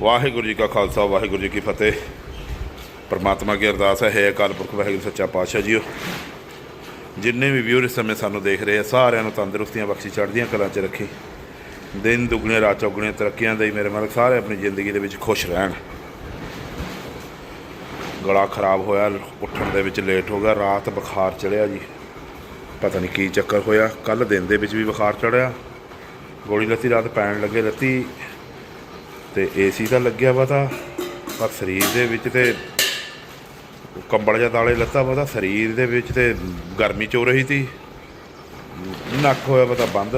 ਵਾਹਿਗੁਰੂ ਜੀ ਕਾ ਖਾਲਸਾ, ਵਾਹਿਗੁਰੂ ਜੀ ਕੀ ਫਤਿਹ। ਪਰਮਾਤਮਾ ਕੀ ਅਰਦਾਸ ਹੈ ਹੈ ਅਕਾਲ ਪੁਰਖ, ਵਾਹਿਗੁਰੂ ਸੱਚਾ ਪਾਤਸ਼ਾਹ ਜੀਓ। ਜਿੰਨੇ ਵੀ ਵਿਊਰ ਇਸ ਸਮੇਂ ਸਾਨੂੰ ਦੇਖ ਰਹੇ ਆ, ਸਾਰਿਆਂ ਨੂੰ ਤੰਦਰੁਸਤੀਆਂ ਬਖਸ਼ੀ ਚੜ੍ਹਦੀਆਂ ਕਲਾਂ 'ਚ ਰੱਖੀ। ਦਿਨ ਦੁੱਗਣੇ ਰਾਤ ਚੌਗੁਣੀਆਂ, ਤਰੱਕੀਆਂ ਦੇ ਮੇਰੇ ਮਾਲਕ ਸਾਰੇ ਆਪਣੀ ਜ਼ਿੰਦਗੀ ਦੇ ਵਿੱਚ ਖੁਸ਼ ਰਹਿਣ। ਗਲਾ ਖਰਾਬ ਹੋਇਆ, ਉੱਠਣ ਦੇ ਵਿੱਚ ਲੇਟ ਹੋ ਗਿਆ, ਰਾਤ ਬੁਖਾਰ ਚੜਿਆ ਜੀ। ਪਤਾ ਨਹੀਂ ਕੀ ਚੱਕਰ ਹੋਇਆ ਕੱਲ ਦਿਨ ਦੇ ਵਿੱਚ ਵੀ ਬੁਖਾਰ ਚੜਿਆ ਗੋਲੀ ਲੱਤੀ ਰਾਤ ਪੈਣ ਲੱਗੇ, ਲੱਤੀ ਤੇ ਏਸੀ ਤਾਂ ਲੱਗਿਆ ਵਾ ਤਾਂ, ਪਰ ਸਰੀਰ ਦੇ ਵਿੱਚ ਤੇ ਕੰਬਲ ਜਿਹਾ ਤਾਲੇ ਲੱਤਾ ਵਾ ਤਾਂ ਸਰੀਰ ਦੇ ਵਿੱਚ ਤੇ ਗਰਮੀ ਚੋ ਰਹੀ ਸੀ। ਨੱਕ ਹੋਇਆ ਵਾ ਤਾਂ ਬੰਦ,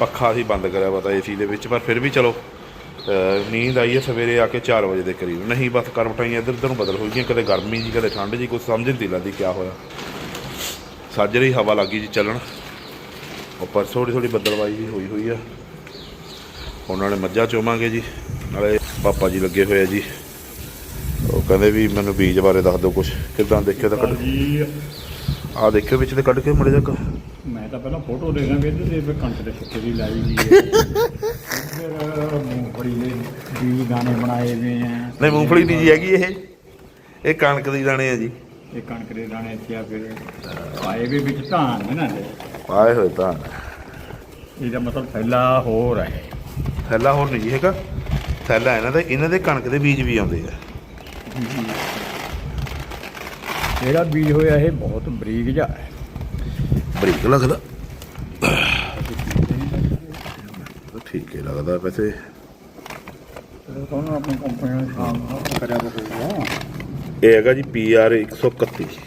ਪੱਖਾ ਸੀ ਬੰਦ ਕਰਿਆ ਵਾ ਤਾਂ ਏਸੀ ਦੇ ਵਿੱਚ, ਪਰ ਫਿਰ ਵੀ ਚਲੋ ਨੀਂਦ ਆਈ ਹੈ ਸਵੇਰੇ ਆ ਕੇ 4 ਵਜੇ ਦੇ ਕਰੀਬ। ਨਹੀਂ ਬਸ ਕਰਵਟਾਈਆਂ ਇੱਧਰ ਉੱਧਰ ਨੂੰ ਬਦਲ ਹੋ ਗਈਆਂ, ਕਦੇ ਗਰਮੀ ਜੀ, ਕਦੇ ਠੰਡ ਜੀ ਕੁਝ ਸਮਝ ਨਹੀਂ ਲੱਗਦੀ ਕੀ ਹੋਇਆ। ਸਾਜਰੀ ਹਵਾ ਲੱਗੀ ਜੀ ਚੱਲਣ। ਉੱਪਰ ਥੋੜੀ ਥੋੜੀ ਬੱਦਲਵਾਈ ਜੀ ਹੋਈ ਹੋਈ ਆ। ਉਹਨਾਂ ਨੇ ਮੱਝਾਂ ਚੋਵਾਂਗੇ ਜੀ। ਨਾਲੇ ਪਾਪਾ ਜੀ ਲੱਗੇ ਹੋਏ ਆ ਜੀ। ਉਹ ਕਹਿੰਦੇ ਵੀ ਮੈਨੂੰ ਬੀਜ ਬਾਰੇ ਦੱਸ ਦਿਓ ਕੁਝ ਕਿਦਾਂ ਦੇਖਿਓ ਤਾਂ ਕੱਢ ਜੀ। ਆ ਦੇਖਿਓ ਵਿੱਚ ਤੇ ਕੱਢ ਕੇ ਮੜੇ ਜਾ ਮੈਂ ਤਾਂ ਪਹਿਲਾਂ ਫੋਟੋ ਦੇਖਾਂ ਵੀ ਇਹਦੇ ਤੇ ਫਿਰ ਕਣਕ ਦੇ ਛਿੱਟੇ ਦੀ ਲਾਈ ਵੀ ਹੈ। ਫਿਰ ਮੂੰਗਫਲੀ ਦੇ ਬਣਾਏ ਵੇ ਆ। ਨਹੀਂ ਮੂੰਗਫਲੀ ਨਹੀਂ ਜੀ ਹੈਗੀ ਇਹ। ਇਹ ਕਣਕ ਦੀ ਦਾਣੇ ਆ ਜੀ। ਇਹ ਕਣਕ ਦੇ ਦਾਣੇ ਇੱਥੇ ਆ ਫਿਰ ਆਏ ਵੀ ਵਿੱਚ ਧਾਨ ਨੇ ਨਾ। ਆਏ ਹੋਏ ਤਾਂ ਇਹਦਾ ਮਤਲਬ ਪਹਿਲਾ ਹੋਰ ਹੈ। ਥੈਲਾ ਹੋਰ ਨਹੀਂ ਜੀ ਹੈਗਾ। ਥੈਲਾ ਇਹਨਾਂ ਦੇ ਇਹਨਾਂ ਦੇ ਕਣਕ ਦੇ ਬੀਜ ਵੀ ਆਉਂਦੇ ਆ। ਜਿਹੜਾ ਬੀਜ ਹੋਇਆ ਇਹ ਬਹੁਤ ਬਰੀਕ ਜਿਹਾ ਹੈ। ਬਰੀਕ ਲੱਗਦਾ। ਠੀਕ ਹੈ ਲੱਗਦਾ ਵੈਸੇ। ਤੁਹਾਨੂੰ ਆਪਣੀ ਕੰਪਨੀ ਨਾਲ ਸ਼ਾਮ ਕਰਿਆ ਬਕੂਗਾ ਇਹ ਹੈਗਾ ਜੀ PR 131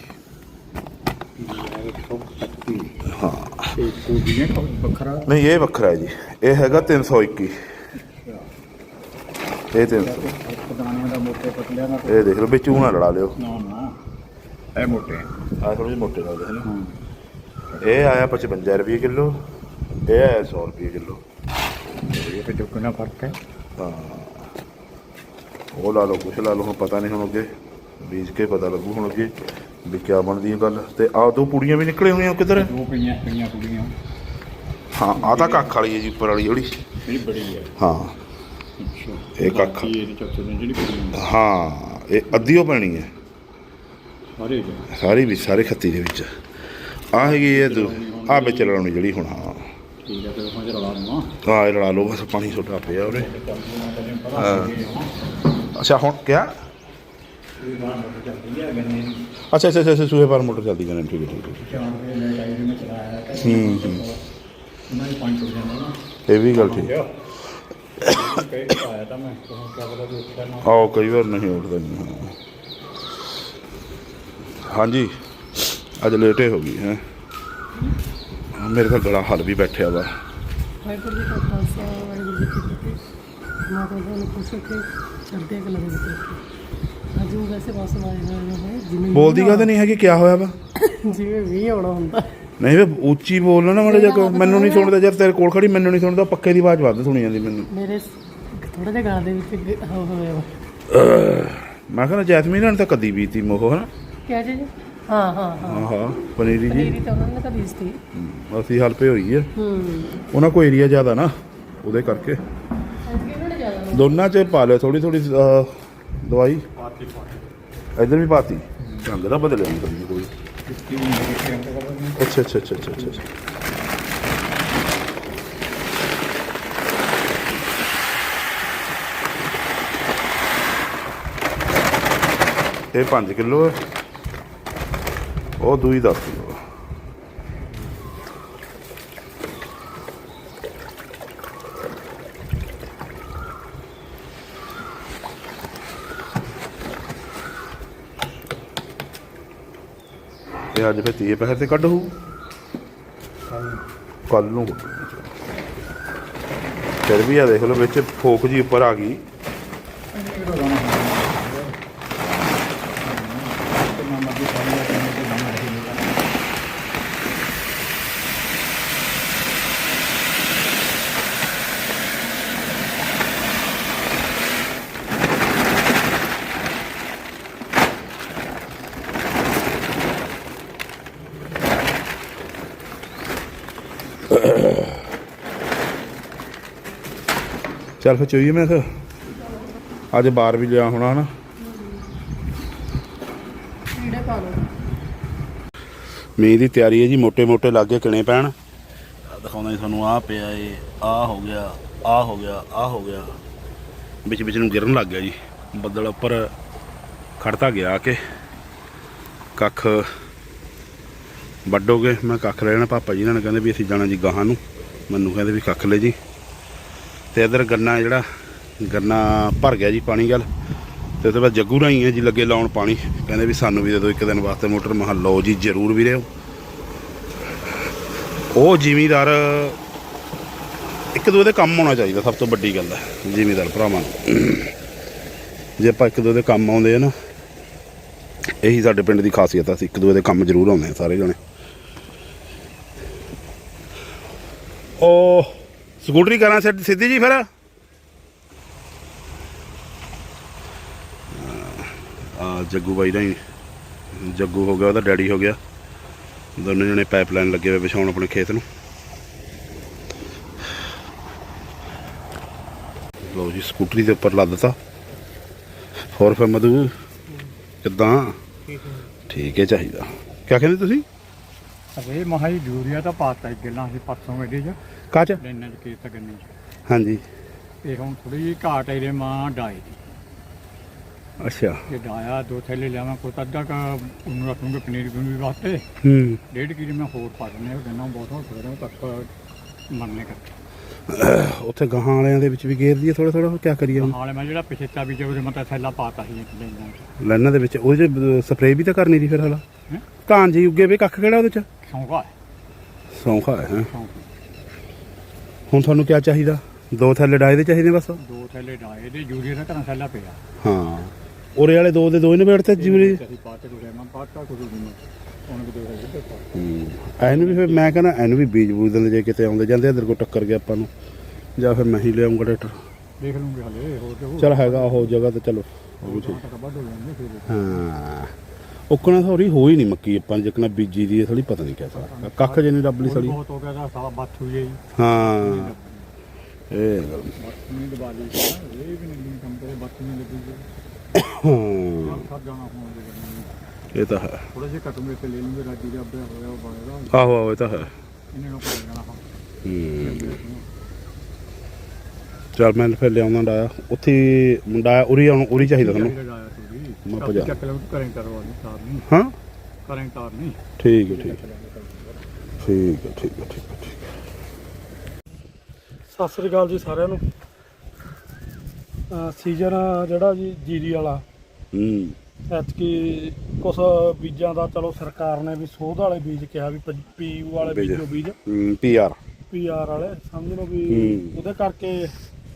ਹਾਂ। ਇਹ ਕੋਈ ਵੀ ਵੱਖਰਾ। ਨਹੀਂ ਇਹ ਵੱਖਰਾ ਹੈ ਜੀ। ਇਹ ਹੈਗਾ 321 ਇਹ 300 ਦਾਣਿਆਂ ਦਾ ਮੋਟੇ ਪਤਲਿਆਂ ਦਾ ਇਹ ਦੇਖ ਲਓ ਵਿੱਚ ਊਂ ਨਾ ਲੜਾ ਲਿਓ ਨਾ ਨਾ। ਇਹ ਮੋਟੇ। ਆ ਥੋੜੇ ਜਿਹੇ ਮੋਟੇ ਲੱਗਦੇ ਹਨ ਇਹ ਆਇਆ 55 ਰੁਪਏ ਕਿਲੋ ਇਹ ਆਇਆ 100 ਰੁਪਏ ਕਿਲੋ। ਇਹ ਤੇ ਕਿੰਨਾ ਫ਼ਰਕ ਹੈ ਹਾਂ। ਉਹ ਲਾ ਲਓ ਕੁਛ ਲਾ ਲਓ ਹੁਣ ਪਤਾ ਨਹੀਂ ਹੁਣ ਅੱਗੇ। ਬੀਜ ਕੇ ਪਤਾ ਲੱਗੂ ਹੁਣ ਅੱਗੇ ਵੀ ਕਿਆ ਬਣਦੀ ਹੈ ਗੱਲ। ਤੇ ਆਹ ਦੋ ਪੂੜੀਆਂ ਵੀ ਨਿਕਲੇ ਹੋਈਆਂ ਕਿੱਧਰ? ਦੋ ਪਈਆਂ ਪਈਆਂ ਕੁੜੀਆਂ ਹਾਂ ਆ ਤਾਂ ਕੱਖ ਵਾਲੀ ਹੈ ਜੀ ਉੱਪਰ ਵਾਲੀ ਜਿਹੜੀ। ਬੜੀ ਹੈ। ਹਾਂ। ਇਹ ਕੱਖ। ਜਿਹੜੀ ਹਾਂ ਇਹ ਅੱਧੀਓ ਪੈਣੀ ਹੈ। ਸਾਰੇ ਸਾਰੀ ਵੀ ਸਾਰੇ ਖੱਤੀ ਦੇ ਵਿੱਚ। ਆ ਹੈਗੀ ਇਹ ਦੋ। ਆ ਵਿੱਚ ਲਾਉਣੀ ਜਿਹੜੀ ਹੁਣ ਹਾਂ। ਠੀਕ ਹੈ ਫਿਰ ਮੈਂ ਲਓ ਬਸ ਪਾਣੀ ਛੋਟਾ ਪਿਆ ਉਹਨੇ ਅੱਛਾ ਹੁਣ ਕਿਆ? ਅੱਛਾ ਅੱਛਾ ਅੱਛਾ ਸੂਹੇ ਪਰ ਮੋਟਰ ਚੱਲਦੀ ਕਹਿੰਦੇ ਠੀਕ ਹੈ ਠੀਕ ਹੈ ਹੂੰ। ਹੂੰ ਇਹ ਵੀ ਗੱਲ ਠੀਕ। ਕਿਆ ਕਹੇ ਆਇਆ ਤਾਂ ਮੈਂ ਤੁਹਾਨੂੰ ਕਿਆ ਪਤਾ ਵੀ ਉੱਠਿਆ ਨਾ ਆਓ ਕਈ ਵਾਰ ਨਹੀਂ ਉੱਠਦਾ ਹਾਂ ਹਾਂਜੀ ਅੱਜ ਲੇਟੇ ਹੋ ਗਈ ਹੈ। ਮੇਰੇ ਤਾਂ ਗਲਾ ਹੱਲ ਵੀ ਬੈਠਿਆ ਵਾ। ਵਾਹਿਗੁਰੂ ਜੀ ਕਾ ਖਾਲਸਾ ਵਾਹਿਗੁਰੂ ਜੀ ਕੀ ਫਤਿਹ। ਮਾਤਾ ਦਾ ਨੂੰ ਖੁਸ਼ ਰੱਖੇ ਚੜ੍ਹਦੇ ਕਲਾ ਦੇ ਵਿੱਚ ਰੱਖੇ ਅੱਜ ਉਹ ਵੈਸੇ ਮੌਸਮ ਆਇਆ ਹੋਇਆ ਹੈ ਜਿਵੇਂ ਬੋਲਦੀ ਕਾ ਨਹੀਂ ਹੈਗੀ ਕਿਆ ਹੋਇਆ ਵਾ? ਜਿਵੇਂ ਵੀ ਆਉਣਾ ਹੁੰਦਾ। ਨਹੀਂ ਵੇ ਉੱਚੀ ਬੋਲ ਨਾ ਮਾੜਾ ਜਿਹਾ ਮੈਨੂੰ ਨਹੀਂ ਸੁਣਦਾ ਜਦ ਤੇਰੇ ਕੋਲ ਖੜੀ ਮੈਨੂੰ ਨਹੀਂ ਸੁਣਦਾ ਪੱਕੇ ਦੀ ਆਵਾਜ਼ ਵੱਧ ਸੁਣੀ ਜਾਂਦੀ ਮੈਨੂੰ। ਮੇਰੇ ਥੋੜੇ ਜਿਹਾ ਗਾਂ ਦੇ ਵਿੱਚ ਗ- ਹੋ ਹੋਇਆ ਵਾ। ਮੈਂ ਕਹਿੰਦਾ ਜੈਸਮੀਨ ਨੇ ਤਾਂ ਕਦੀ ਬੀਤੀ ਮੋਹ ਹਨਾ? ਕਿਆ ਜੀ? ਹਾਂ ਹਾਂ ਹਾਂ। ਹਾਂ ਹਾਂ ਪਨੀਰੀ ਜੀ। ਪਨੀਰੀ ਤਾਂ ਉਹਨਾਂ ਨੇ ਤਾਂ ਬੀਜ ਤੀ ਅਸੀਂ ਹਲਪੇ ਹੋਈ ਹੈ ਹੂੰ। ਉਹਨਾਂ ਕੋ ਏਰੀਆ ਜ਼ਿਆਦਾ ਨਾ ਉਹਦੇ ਕਰਕੇ। ਜ਼ਿਆਦਾ ਦੋਨਾਂ ਚ ਪਾ ਲਿਆ ਥੋੜੀ ਥੋੜੀ ਦਵਾਈ। ਇਧਰ ਵੀ ਪਾਤੀ। ਰੰਗ ਦਾ ਬਦਲਿਆ ਨਹੀਂ ਕਦੀ ਕੋਈ। ਅੱਛਾ ਅੱਛਾ ਅੱਛਾ ਅੱਛਾ ਅੱਛਾ ਇਹ 5 ਕਿਲੋ ਹੈ। ਉਹ ਦੂਈ 10 ਕਿਲੋ ਇਹ ਅੱਜ ਫਿਰ ਤੀਏ ਪਹਿਰ ਤੇ ਕੱਢ ਹੋਊ। ਕੱਲ ਨੂੰ। ਕੱਢੂ। ਫਿਰ ਵੀ ਆ ਦੇਖ ਲਓ ਵਿੱਚ ਫੋਕ ਜੀ ਉੱਪਰ ਆ ਗਈ। ਚੱਲ ਫਿਰ ਚੋਈਏ ਮੈਂ ਤਾਂ ਅੱਜ ਬਾਹਰ ਵੀ ਲਿਆ ਹੋਣਾ ਹਨਾ। ਕੀੜੇ ਪਾ ਲਓ। ਮੀਂਹ ਦੀ ਤਿਆਰੀ ਹੈ ਜੀ ਮੋٹے-ਮੋٹے ਲਾਗੇ ਕਿਣੇ ਪੈਣ। ਦਿਖਾਉਂਦਾ ਜੀ ਤੁਹਾਨੂੰ ਆਹ ਪਿਆ ਏ ਆਹ ਹੋ ਗਿਆ ਆਹ ਹੋ ਗਿਆ ਆਹ ਹੋ ਗਿਆ। ਵਿੱਚ ਵਿੱਚ ਨੂੰ ਗਿਰਨ ਲੱਗ ਗਿਆ ਜੀ। ਬੱਦਲ ਉੱਪਰ ਖੜਤਾ ਗਿਆ ਆ ਕੇ। ਕੱਖ ਵੱਡੋਗੇ ਮੈਂ ਕੱਖ ਲੈਣਾ ਪਾਪਾ ਜੀ ਇਹਨਾਂ ਨੇ ਕਹਿੰਦੇ ਵੀ ਅਸੀਂ ਜਾਣਾ ਜੀ ਗਾਹਾਂ ਨੂੰ। ਮੈਨੂੰ ਕਹਿੰਦੇ ਵੀ ਕੱਖ ਲੈ ਜੀ। ਤੇ ਇਧਰ ਗੰਨਾ ਜਿਹੜਾ, ਗੰਨਾ ਭਰ ਗਿਆ ਜੀ ਪਾਣੀ ਗੱਲ ਤੇ ਤੋਂ ਬਾਅਦ ਜੱਗੂ ਰਾਈ ਹੈ ਜੀ ਲੱਗੇ ਲਾਉਣ ਪਾਣੀ। ਕਹਿੰਦੇ ਵੀ ਸਾਨੂੰ ਵੀ ਦੇ ਦਿਓ ਇੱਕ ਦਿਨ ਵਾਸਤੇ ਮੋਟਰ। ਮਹਾ ਲਓ ਜੀ, ਜ਼ਰੂਰ ਵੀਰੇ ਉਹ ਜ਼ਿਮੀਦਾਰ, ਇੱਕ ਦੂਜੇ ਦੇ ਕੰਮ ਆਉਣਾ ਚਾਹੀਦਾ, ਸਭ ਤੋਂ ਵੱਡੀ ਗੱਲ ਹੈ ਜ਼ਿਮੀਦਾਰ ਭਰਾਵਾਂ ਨੂੰ। ਜੇ ਆਪਾਂ ਇੱਕ ਦੂਜੇ ਦੇ ਕੰਮ ਆਉਂਦੇ ਆ ਨਾ, ਇਹੀ ਸਾਡੇ ਪਿੰਡ ਦੀ ਖਾਸੀਅਤ ਆ, ਅਸੀਂ ਇੱਕ ਦੂਜੇ ਦੇ ਕੰਮ ਜ਼ਰੂਰ ਆਉਂਦੇ ਆ ਸਾਰੇ ਜਣੇ। ਉਹ ਸਕੂਟਰੀ ਕਰਾਂ ਸਿੱਧ- ਜੀ ਫਿਰ? ਆ ਜੱਗੂ ਬਾਈ ਦਾ ਹੀ। ਜੱਗੂ ਹੋ ਗਿਆ ਉਹਦਾ ਡੈਡੀ ਹੋ ਗਿਆ। ਦੋਨੇ ਜਣੇ ਪਾਈਪਲਾਈਨ ਲੱਗੇ ਹੋਏ ਵਿਛਾਉਣ ਆਪਣੇ ਖੇਤ ਨੂੰ। ਲਓ ਜੀ ਸਕੂਟਰੀ ਦੇ ਉੱਪਰ ਲੱਦਤਾ ਹੋਰ ਫਿਰ ਮਧੂ ਕਿੱਦਾਂ? ਠੀਕ ਹੈ ਚਾਹੀਦਾ। ਕਿਆ ਕਹਿੰਦੇ ਤੁਸੀਂ? ਅਰੇ ਮਹਾਈ ਯੂਰੀਆ ਤਾਂ ਪਾਤਾ ਇੱਕ ਗੱਲਾਂ ਸੀ ਪਰਸੋਂ ਵੇਲੇ ਚ। ਕਾਚ ਲੈਣਾ ਚ ਕੇਸ ਗੰਨੇ ਚ। ਹਾਂਜੀ। ਇਹ ਹੁਣ ਥੋੜੀ ਜਿਹੀ ਘਾਟ ਇਹਦੇ ਮਾਂ ਡਾਈ ਦੀ ਅੱਛਾ। ਇਹ ਡਾਇਆ ਦੋ ਥੈਲੇ ਲਿਆਵਾਂ ਕੋਈ ਤਾਂ ਅੱਧਾ ਕਾ ਉਹਨੂੰ ਰੱਖੂੰਗਾ ਪਨੀਰ ਪਨੀਰ ਵਾਸਤੇ। ਹੂੰ। ਡੇਢ ਕਿਲੋ ਮੈਂ ਹੋਰ ਪਾ ਦਿੰਦੇ ਉਹ ਗੰਨਾ ਬਹੁਤ ਹੋ ਸਕਦਾ ਤੱਕ ਮਰਨੇ ਕਰਕੇ। ਉੱਥੇ ਗਾਹਾਂ ਵਾਲਿਆਂ ਦੇ ਵਿੱਚ ਵੀ ਗੇਰ ਦਈਏ ਥੋੜਾ ਥੋੜਾ ਕਿਆ ਕਰੀਏ ਹੁਣ? ਹਾਲੇ ਮੈਂ ਜਿਹੜਾ ਪਿਛੇ ਚਾ ਵੀ ਉਹਦੇ ਮਤਾ ਥੈਲਾ ਪਾਤਾ ਸੀ ਲੈਣਾ ਚ। ਲੈਣਾ ਦੇ ਵਿੱਚ ਉਹਦੇ ਚ ਸਪਰੇਅ ਵੀ ਤਾਂ ਕਰਨੀ ਸੀ ਫਿਰ ਹਲਾ। ਹੈਂ? ਧਾਨ ਜੀ ਉੱਗੇ ਵੀ ਕੱਖ ਕਿਹੜਾ ਉਹਦੇ ਚ? ਸੌਂਗਾ ਹੈ, ਸੌਂਖਾ ਹੈ ਹੈਂ। ਸੌਂਕ ਹੁਣ ਤੁਹਾਨੂੰ ਕਿਆ ਚਾਹੀਦਾ? ਦੋ ਥੱਲੇ ਡਾਏ ਦੇ ਚਾਹੀਦੇ ਬਸ? ਦੋ ਥੈਲੇ ਡਾਏ ਦੇ ਯੂਰੀਆ ਦਾ ਘਰਾਂ ਥੈਲਾ ਪਿਆ। ਹਾਂ। ਉਰੇ ਵਾਲੇ ਦੋ ਦੇ ਦੋ ਹੀ ਨਿਬੇੜ ਤੇ ਜੂਰੀ ਅਸੀਂ ਪਾਤੇ ਮੈਂ ਪਾਤਾ ਉਹਨੇ ਵੀ ਦੇ ਫਿਰ ਮੈਂ ਕਹਿੰਦਾ ਐਨੂੰ ਵੀ ਬੀਜ ਬੂਜ ਦਿੰਦੇ ਜੇ ਕਿਤੇ ਆਉਂਦੇ ਜਾਂਦੇ ਇਧਰ ਕੋ ਟੱਕਰ ਗਿਆ ਆਪਾਂ ਨੂੰ। ਜਾਂ ਫਿਰ ਮੈਂ ਹੀ ਲਿਆਉਂਗਾ ਟਰੈਕਟਰ। ਦੇਖ ਲੂੰਗੇ ਹਲੇ ਹੋਰ ਤੇ ਹੋਰ। ਚਲ ਹੈਗਾ ਉਹ ਜਗ੍ਹਾ ਤੇ ਚਲੋ। ਉਹ ਵੀ ਠੀਕ ਤੱਕ ਵੱਢ ਹੋ ਜਾਣਗੇ ਫਿਰ। ਹਾਂ। ਉਕਣਾ ਥੋੜੀ ਹੋਈ ਨਹੀਂ ਮੱਕੀ ਆਪਾਂ ਜਿਕਣਾ ਬੀਜੀ ਦੀ ਥੋੜੀ ਪਤਾ ਨਹੀਂ ਕਿਆ ਕੱਖ ਜੇ ਨਹੀਂ ਹੋਰ ਸੜੀ ਬਹੁਤ ਹੋ ਗਿਆ ਤਾਂ ਸਾਲਾ ਬੱਥ ਹੈ ਜੀ। ਹਾਂ। ਇਹ ਗੱਲ ਬੱਥ ਨਹੀਂ ਦਬਾ ਲਈ ਇਹ ਵੀ ਨਹੀਂ ਕੰਮ ਕਰੇ ਬੱਥ ਨਹੀਂ ਲੱਗੀ ਜੀ। ਹਾਂ, ਸਭ ਜਾਣਾ ਹੋਣ ਦੇ ਇਹ ਤਾਂ ਹੈ। ਥੋੜਾ ਜਿਹਾ ਕਟੂਗੇ ਤੇ ਲੈ ਲੂੰਗੇ ਰਾਜੀ ਦਾ ਅੱਬਿਆ ਹੋਇਆ ਉਹ ਬਣੇਗਾ ਆਹੋ ਆਹੋ ਇਹ ਤਾਂ ਹੈ। ਇਹਨੇ ਨੂੰ ਕਰ ਜਾਣਾ ਹਾਂ ਹੂੰ। ਚਲ ਮੈਂ ਫਿਰ ਲਿਆਉਂਦਾ ਡਾਇਆ। ਉੱਥੇ ਹੀ ਮੁੰਡਾ ਉਰੀ ਆਉਣ ਉਰੀ ਚਾਹੀਦਾ ਤੁਹਾਨੂੰ ਮੈਂ ਭਜਾ। ਚੱਕ ਲੈ ਕਰੇ ਕਰਵਾ ਨਹੀਂ ਤਾਰ ਨਹੀਂ। ਹਾਂ? ਕਰੇ ਤਾਰ ਨਹੀਂ। ਠੀਕ ਹੈ ਠੀਕ ਹੈ। ਠੀਕ ਹੈ ਠੀਕ ਹੈ ਠੀਕ ਹੈ ਠੀਕ ਹੈ। ਸਤਿ ਸ੍ਰੀ ਅਕਾਲ ਜੀ ਸਾਰਿਆਂ ਨੂੰ। ਸੀਜ਼ਨ ਜਿਹੜਾ ਜੀ ਜੀਰੀ ਵਾਲਾ। ਹੂੰ। ਐਤਕੀ ਬੀਜਾਂ ਦਾ ਚਲੋ ਸਰਕਾਰ ਨੇ ਵੀ ਸੋਧ ਵਾਲੇ ਬੀਜ ਕਿਹਾ ਵੀ ਪੀਯੂ ਵਾਲੇ ਬੀਜ। ਬੀਜੋ ਬੀਜ। ਪੀਆਰ ਪੀਆਰ ਵਾਲੇ ਸਮਝ ਲਓ ਵੀ ਹੂੰ। ਉਹਦੇ ਕਰਕੇ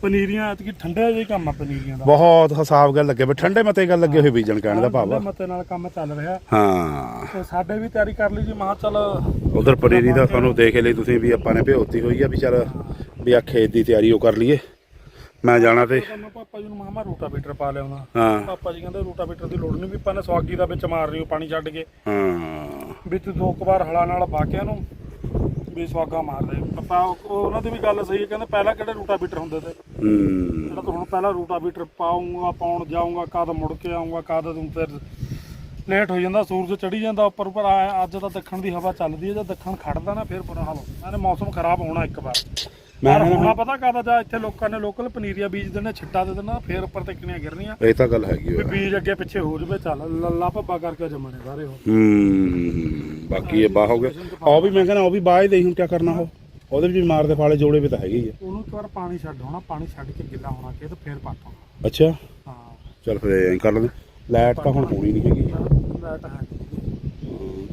ਪਨੀਰੀਆਂ ਐਤਕੀ ਠੰਡੇ ਜਿਹੇ ਕੰਮ ਆ ਪਨੀਰੀਆਂ ਦਾ। ਬਹੁਤ ਹਿਸਾਬ ਗੱਲ ਲੱਗੇ ਵੀ ਠੰਡੇ ਮਤੇ ਗੱਲ ਲੱਗੇ ਹੋਏ ਬੀਜਣ ਕਹਿਣ ਦਾ ਭਾਵ ਠੰਡੇ ਆ। ਮਤੇ ਨਾਲ ਕੰਮ ਚੱਲ ਰਿਹਾ। ਹਾਂ। ਤੇ ਸਾਡੇ ਵੀ ਤਿਆਰੀ ਕਰ ਲਈ ਜੀ ਮਹਾ ਚੱਲ ਉਧਰ ਪਨੀਰੀ ਦਾ ਤੁਹਾਨੂੰ ਦੇਖ ਲਈ ਤੁਸੀਂ ਵੀ ਆਪਾਂ ਨੇ ਭਿਓਤੀ ਹੋਈ ਆ ਵੀ ਚੱਲ ਵੀ ਆ ਖੇਤ ਦੀ ਤਿਆਰੀ ਉਹ ਕਰ ਲਈਏ। ਮੈਂ ਜਾਣਾ ਤੇ। ਤਾਂ ਮੈਂ ਪਾਪਾ ਜੀ ਨੂੰ ਮਾਮਾ ਰੋਟਾਵੇਟਰ ਪਾ ਲਿਆਉਣਾ। ਹਾਂ। ਪਾਪਾ ਜੀ ਕਹਿੰਦੇ ਰੋਟਾਵੇਟਰ ਦੀ ਲੋੜ ਨਹੀਂ ਵੀ ਆਪਾਂ ਨੇ ਸਵਾਗੀ ਦਾ ਵਿੱਚ ਮਾਰ ਲਿਓ ਪਾਣੀ ਛੱਡ ਕੇ। ਹਾਂ। ਵਿੱਚ ਦੋ ਕੁ ਵਾਰ ਹਲਾ ਨਾਲ ਬਾਕਿਆਂ ਨੂੰ। ਵੀ ਸਵਾਗਾ ਮਾਰਦੇ ਪਾਪਾ ਉਹ- ਉਹਨਾਂ ਦੀ ਵੀ ਗੱਲ ਸਹੀ ਹੈ ਕਹਿੰਦੇ ਪਹਿਲਾਂ ਕਿਹੜੇ ਰੋਟਾਵੇਟਰ ਹੁੰਦੇ ਤੇ? ਹੂੰ। ਜਿਹੜਾ ਤੂੰ ਹੁਣ ਪਹਿਲਾਂ ਰੋਟਾਵੇਟਰ ਪਾਉਂਗਾ ਪਾਉਣ ਜਾਊਂਗਾ ਕਦ ਮੁੜ ਕੇ ਆਉਂਗਾ ਕਦ ਤੂੰ ਫਿਰ ਲੇਟ ਹੋ ਜਾਂਦਾ ਸੂਰਜ ਚੜੀ ਜਾਂਦਾ ਉੱਪਰ ਉੱਪਰ ਅੱਜ ਤਾਂ ਦੱਖਣ ਦੀ ਹਵਾ ਚੱਲਦੀ ਹੈ ਜੇ ਦੱਖਣ ਖੜਦਾ ਨਾ ਫਿਰ ਬੁਰਾ ਹਾਲ ਹੁੰਦਾ। ਇਹਨੇ ਮੌਸਮ ਖਰਾਬ ਹੋਣਾ ਇੱਕ ਵਾਰ। ਮੈਂ ਕਹਿੰਦਾ ਹੋਣਾ ਪਤਾ ਕਦ ਜਾ ਇੱਥੇ ਲੋਕਾਂ ਨੇ ਲੋਕਲ ਪਨੀਰੀਆਂ ਬੀਜ ਦੇਣੇ ਛਿੱਟਾ ਦੇ ਦੇਣਾ ਫਿਰ ਉੱਪਰ ਤੇ ਕਿੰਨੀਆਂ ਗਿਰਨੀਆਂ। ਇਹ ਤਾਂ ਗੱਲ ਹੈਗੀ ਵੀ ਬੀਜ ਅੱਗੇ ਪਿੱਛੇ ਹੋ ਜਵੇ ਚੱਲ ਲੱਲਾ ਭੱਬਾ ਕਰਕੇ ਜੰਮਣੇ ਸਾਰੇ ਉਹ। ਹੂੰ ਬਾਕੀ ਇਹ ਬਾਹ ਹੋ ਗਿਆ। ਉਹ ਵੀ ਮੈਂ ਕਹਿੰਦਾ ਉਹ ਵੀ ਬਾਹ ਹੀ ਦੇਈ ਹੁਣ ਕੀ ਕਰਨਾ ਉਹ? ਉਹਦੇ ਵਿੱਚ ਵੀ ਮਾਰਦੇ ਫਾਲੇ ਜੋੜੇ ਵੀ ਤਾਂ ਹੈਗੇ ਹੀ ਆ। ਉਹਨੂੰ ਇੱਕ ਵਾਰ ਪਾਣੀ ਛੱਡ ਹੋਣਾ ਪਾਣੀ ਛੱਡ ਕੇ ਗਿੱਲਾ ਹੋਣਾ ਕਿ ਤੇ ਫਿਰ ਪਾਟਾਂ ਅੱਛਾ। ਹਾਂ। ਚੱਲ ਫਿਰ ਐਂ ਕਰ ਲੈਂਦੇ ਲਾਈਟ ਤਾਂ ਹੁਣ ਹੋਣੀ ਨਹੀਂ ਹੈਗੀ। ਲਾਈਟ ਹੈ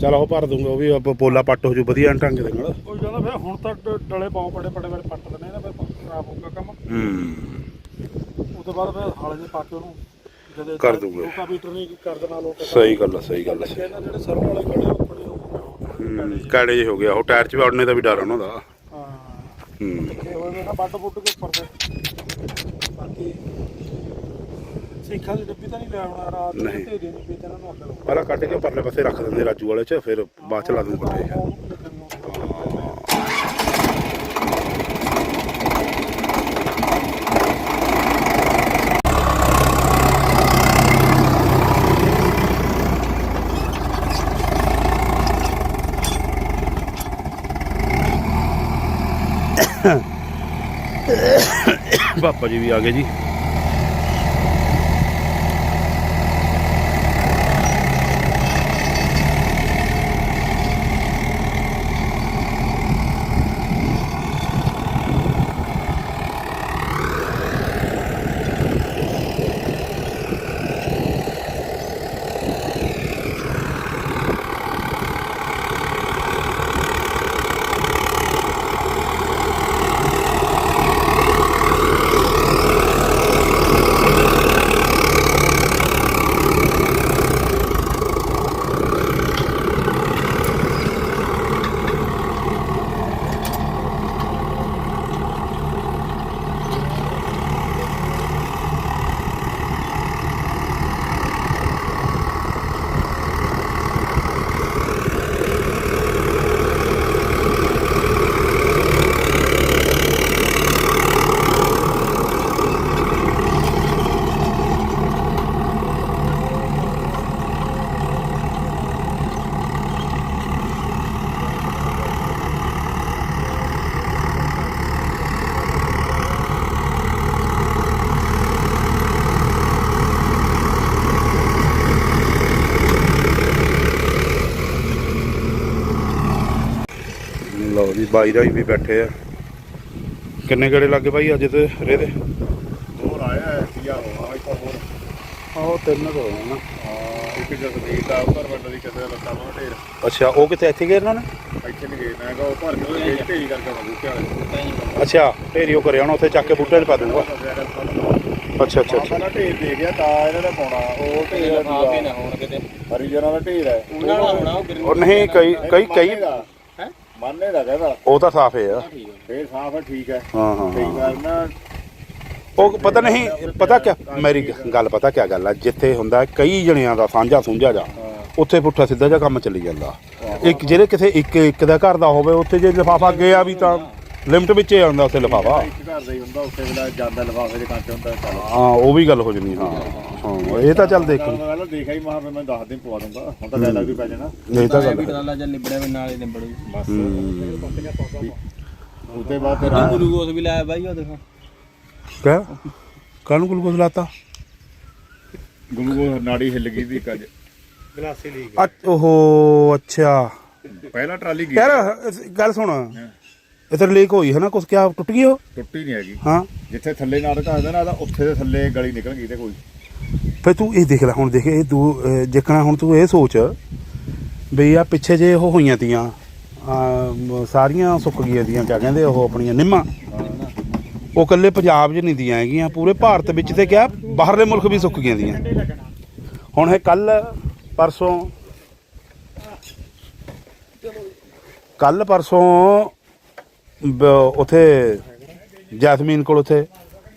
ਚਲ ਉਹ ਭਰ ਦੂੰਗਾ ਉਹ ਵੀ ਆਪਾਂ ਪੋਲਾ ਪੱਟ ਹੋ ਜੂ ਵਧੀਆ ਢੰਗ ਦੇ ਨਾਲ। ਉਹ ਕਹਿੰਦਾ ਫਿਰ ਹੁਣ ਤਾਂ ਡ- ਡਲੇ ਪਾਉ ਬੜੇ ਬੜੇ ਬੜੇ ਪੱਟ ਦੇਣੇ ਨਾ ਫਿਰ ਖਰਾਬ ਹੋਊਗਾ ਕੰਮ। ਹੂੰ। ਉਸ ਤੋਂ ਬਾਅਦ ਫਿਰ ਹਾਲੇ ਦੇ ਪਾ ਕੇ ਉਹਨੂੰ ਜਦੇ ਕਰ ਦੂੰਗੇ। ਲੋਕਾਂ ਮੀਟਰ ਨਹੀਂ ਕਰ ਦੇਣਾ ਲੋਕ ਸਹੀ ਗੱਲ ਆ ਸਹੀ ਗੱਲ ਆ। ਜਿਹੜੇ ਸਰਵ ਵਾਲੇ ਖੜੇ ਉਹ ਖੜੇ ਹੋ ਹੂੰ ਕਾੜੇ ਜੇ ਹੋ ਗਿਆ ਉਹ ਟਾਇਰ 'ਚ ਵੀ ਉੜਨੇ ਦਾ ਵੀ ਡਰ ਉਹਨਾਂ ਦਾ। ਹਾਂ। ਹੂੰ। ਇਹ ਹੋਏ ਵੇ ਨਾ ਬੁੱਟ ਕੇ ਉੱਪਰ ਦੇ। ਬਾਕੀ ਨਹੀਂ ਲੈ ਕੇ ਪਰਲੇ ਪਾਸੇ ਰੱਖ ਦਿੰਦੇ ਰਾਜੂ ਵਾਲੇ 'ਚ ਫਿਰ ਬਾਅਦ 'ਚ ਲਾ ਦੂੰ ਪੱਤੇ ਉਹਨੂੰ ਜੀ ਵੀ ਆ ਗਏ ਜੀ। ਲਓ ਜੀ ਬਾਈ ਰਾਈ ਵੀ ਬੈਠੇ ਆ। ਕਿੰਨੇ ਗੜੇ ਲੱਗੇ ਬਾਈ ਅੱਜ ਤੇ ਰੇ ਦੇ? ਹੋਰ ਆਇਆ ਹੈ ਕੀ ਆ ਹੋਣਾ ਇੱਕ ਹੋਰ। ਆਹੋ ਤਿੰਨ ਹੋ ਨਾ ਹਾਂ ਇੱਕ ਜਸਦੀਪ ਦਾ ਉੱਪਰ ਵੱਡਾ ਦੀ ਕਿਸੇ ਦਾ ਲੱਤਾਂ ਨੂੰ ਢੇਰ। ਅੱਛਾ ਉਹ ਕਿਤੇ ਇੱਥੇ ਗਏ ਇਹਨਾਂ ਨੇ? ਇੱਥੇ ਨਹੀਂ ਗਏ ਮੈਂ ਕਿਹਾ ਉਹ ਭਰ ਕੇ ਉਹ ਢੇਰ ਕਰਕੇ ਆਉਣਾ ਬੂਟੇ ਵਾਲੇ। ਅੱਛਾ ਢੇਰੀ ਉਹ ਕਰਿਆ ਹੁਣ ਉੱਥੇ ਚੱਕ ਕੇ ਬੂਟੇ 'ਚ ਪਾ ਦੂੰਗਾ ਅੱਛਾ ਅੱਛਾ ਅੱਛਾ। ਪਹਿਲਾਂ ਢੇਰ ਦੇ ਗਿਆ ਤਾਂ ਇਹਨਾਂ ਨੇ ਪਾਉਣਾ ਉਹ ਢੇਰ ਦਾ ਨਾ ਹੋਣ ਕਿਤੇ। ਹਰੀਜਨਾਂ ਦਾ ਢੇਰ ਹੈ। ਉਹਨਾਂ ਨਾਲ ਹੋਣਾ ਉਹ ਨਹੀਂ ਕਈ ਕਈ ਕਈ ਮੰਨੇ ਦਾ ਕਹਿੰਦਾ। ਉਹ ਤਾਂ ਸਾਫ਼ ਹੈ ਆ। ਫੇਰ ਸਾਫ਼ ਹੈ ਠੀਕ ਹੈ ਹਾਂ ਹਾਂ ਕਈ ਹਾਂ। ਵਾਰ ਨਾ। ਉਹ ਪਤਾ ਨਹੀਂ ਪਤਾ ਕਿਆ ਮੇਰੀ ਗੱਲ ਪਤਾ ਕਿਆ ਗੱਲ ਆ? ਜਿੱਥੇ ਹੁੰਦਾ ਕਈ ਜਣਿਆਂ ਦਾ ਸਾਂਝਾ ਸੁੰਝਾ ਜਾ। ਉੱਥੇ ਪੁੱਠਾ ਸਿੱਧਾ ਜਿਹਾ ਕੰਮ ਚੱਲੀ ਜਾਂਦਾ। ਇੱਕ ਜਿਹੜੇ ਕਿਸੇ ਇੱਕ ਇੱਕ ਦਾ ਘਰ ਦਾ ਹੋਵੇ ਉੱਥੇ ਜੇ ਲਿਫਾਫਾ ਗਿਆ ਵੀ ਤਾਂ ਲਿਮਟ ਵਿੱਚ ਹੀ ਆਉਂਦਾ ਉੱਥੇ ਲਿਫਾਫਾ। ਘਰ ਦਾ ਹੀ ਹੁੰਦਾ ਉੱਥੇ ਵੇਲਾ ਜਾਂਦਾ ਲਫਾਫੇ ਦੇ ਕੰਚ ਹੁੰਦਾ ਚੱਲ। ਹਾਂ ਉਹ ਵੀ ਗੱਲ ਹੋ ਜਣੀ ਹਾਂ। ਹਾਂ। ਇਹ ਤਾਂ ਚੱਲ ਦੇਖ। ਮੈਂ ਪਹਿਲਾਂ ਦੇਖਿਆ ਹੀ ਮਹਾ ਮੈਂ 10 ਦਿਨ ਪਵਾ ਦੂੰਗਾ। ਹੁਣ ਤਾਂ ਡਾਇਲੌਗ ਵੀ ਪੈ ਜਾਣਾ। ਇਹ ਤਾਂ ਵੀ ਗੱਲ। ਟਰਾਲਾ ਜਾਂ ਵੀ ਨਾਲ ਹੀ ਲਿਬੜੂ ਬਸ। ਉਹਦੇ ਬਾਅਦ ਗਲੂਕੋਸ ਵੀ ਲਾਇਆ ਬਾਈ ਉਹ ਦੇਖੋ ਕਿਆ? ਕਾਹਨੂੰ ਗਲੂਕੋਜ਼ ਲਾਤਾ? ਗੁੰਗੂ ਨਾੜੀ ਹਿੱਲ ਗਈ ਦੀ ਕੱਜ ਅੱਛ ਓਹੋ ਅੱਛਾ। ਪਹਿਲਾਂ ਟਰਾਲੀ ਗਈ। ਯਾਰ ਗੱਲ ਸੁਣ। ਇਧਰ ਲੀਕ ਹੋਈ ਹੈ ਨਾ ਕੁਛ ਕਿਆ ਟੁੱਟ ਗਈ ਉਹ? ਟੁੱਟੀ ਨਹੀਂ ਹੈਗੀ। ਹਾਂ। ਜਿੱਥੇ ਥੱਲੇ ਨਾਟਕ ਹੁੰਦਾ ਨਾ ਤਾਂ ਉੱਥੇ ਦੇ ਥੱਲੇ ਗਲੀ ਨਿਕਲ ਗਈ ਤੇ ਕੋਈ। ਫੇ ਤੂੰ ਇਹ ਦੇਖ ਲੈ ਹੁਣ ਦੇਖ ਇਹ ਅਹ, ਜਿੱਕਣਾ ਹੁਣ ਤੂੰ ਇਹ ਸੋਚ ਵੀ ਆ ਪਿੱਛੇ ਜੇ ਉਹ ਹੋਈਆਂ ਤੀਆਂ ਸਾਰੀਆਂ ਸੁੱਕ ਗਈਆਂ ਤੀਆਂ ਕਿਆ ਕਹਿੰਦੇ ਉਹ ਆਪਣੀਆਂ ਨਿੰਮਾਂ। ਉਹ ਕੱਲੇ ਪੰਜਾਬ 'ਚ ਨਹੀਂ ਦੀਆਂ ਹੈਗੀਆਂ ਪੂਰੇ ਭਾਰਤ ਵਿੱਚ ਤੇ ਕਿਆ ਬਾਹਰਲੇ ਮੁਲਕ ਵੀ ਸੁੱਕ ਗਈਆਂ ਦੀਆਂ ਹੁਣ ਇਹ ਕੱਲ ਪਰਸੋਂ ਕੱਲ ਪਰਸੋਂ ਬ- ਉਥੇ ਜੈਸਮੀਨ ਕੋਲ ਉੱਥੇ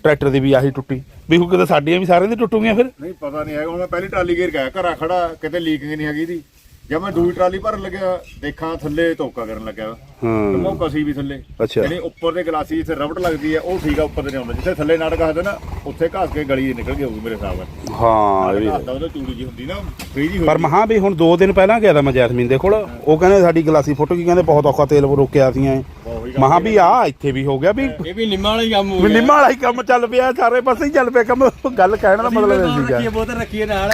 ਟਰੈਕਟਰ ਦੀ ਵੀ ਆਹੀ ਟੁੱਟੀ। ਵੀ ਹੁਣ ਕਿਤੇ ਸਾਡੀਆਂ ਵੀ ਸਾਰਿਆਂ ਦੀ ਟੁੱਟੂਗੀਆਂ ਫਿਰ? ਨਹੀਂ, ਪਤਾ ਨਹੀਂ ਹੈਗਾ, ਹੁਣ ਮੈਂ ਪਹਿਲੀ ਟਰਾਲੀ ਗੇਰ ਗਿਆ ਘਰਾਂ ਖੜਾ, ਕਿਤੇ ਲੀਕਿੰਗ ਨਹੀਂ ਹੈਗੀ ਦੀ ਜਦ ਮੈਂ ਦੂਜੀ ਟਰਾਲੀ ਭਰਨ ਲੱਗਿਆ ਦੇਖਾਂ ਥੱਲੇ ਧੋਕਾ ਕਰਨ ਲੱਗਿਆ। ਤੇ ਹਾਂ ਉਹ ਕਸੀ ਵੀ ਥੱਲੇ। ਅੱਛਾ। ਯਾਨੀ ਉੱਪਰ ਦੇ ਗਲਾਸੀ ਜਿੱਥੇ ਰਬੜ ਲੱਗਦੀ ਹੈ ਉਹ ਠੀਕ ਆ ਉੱਪਰ ਤੇ ਨਹੀਂ ਆਉਂਦਾ। ਜਿੱਥੇ ਥੱਲੇ ਨਾਟਕ ਹੱਸਦੇ ਨਾ ਉੱਥੇ ਘਸ ਕੇ ਗਲੀ ਨਿਕਲ ਗਈ ਹੋਊਗੀ ਮੇਰੇ ਹਿਸਾਬ ਨਾਲ। ਹਾਂ ਇਹ ਵੀ ਹੈ। ਹੱਸਦਾ ਉਹਦਾ ਚੂੜੀ ਜੀ ਹੁੰਦੀ ਨਾ ਫ੍ਰੀ ਜੀ ਪਰ ਮਹਾ ਵੀ ਹੁਣ 2 ਦਿਨ ਪਹਿਲਾਂ ਗਿਆ ਤਾਂ ਮੈਂ ਜੈਸਮੀਨ ਦੇ ਕੋਲ। ਉਹ ਕਹਿੰਦੇ ਸਾਡੀ ਗਲਾਸੀ ਫੋਟੋ ਕੀ ਕਹਿੰਦੇ ਬਹੁਤ ਔਖਾ ਤੇਲ ਰੋਕਿਆ ਸੀਆਂ ਮਹਾ ਵੀ ਆ ਇੱਥੇ ਵੀ ਹੋ ਗਿਆ ਵੀ ਇਹ ਵੀ ਨਿੰਮਾਂ ਵਾਲਾ ਹੀ ਕੰਮ ਹੋ ਨਿੰਮਾਂ ਵਾਲਾ ਹੀ ਕੰਮ ਚੱਲ ਪਿਆ ਸਾਰੇ ਪਾਸੇ ਹੀ ਚੱਲ ਪਿਆ ਕੰਮ। ਗੱਲ ਕਹਿਣ ਦਾ ਮਤਲਬ ਇਹ ਸੀਗਾ। ਰੱਖੀਏ ਬੋਤਲ ਰੱਖੀਏ ਨਾਲ।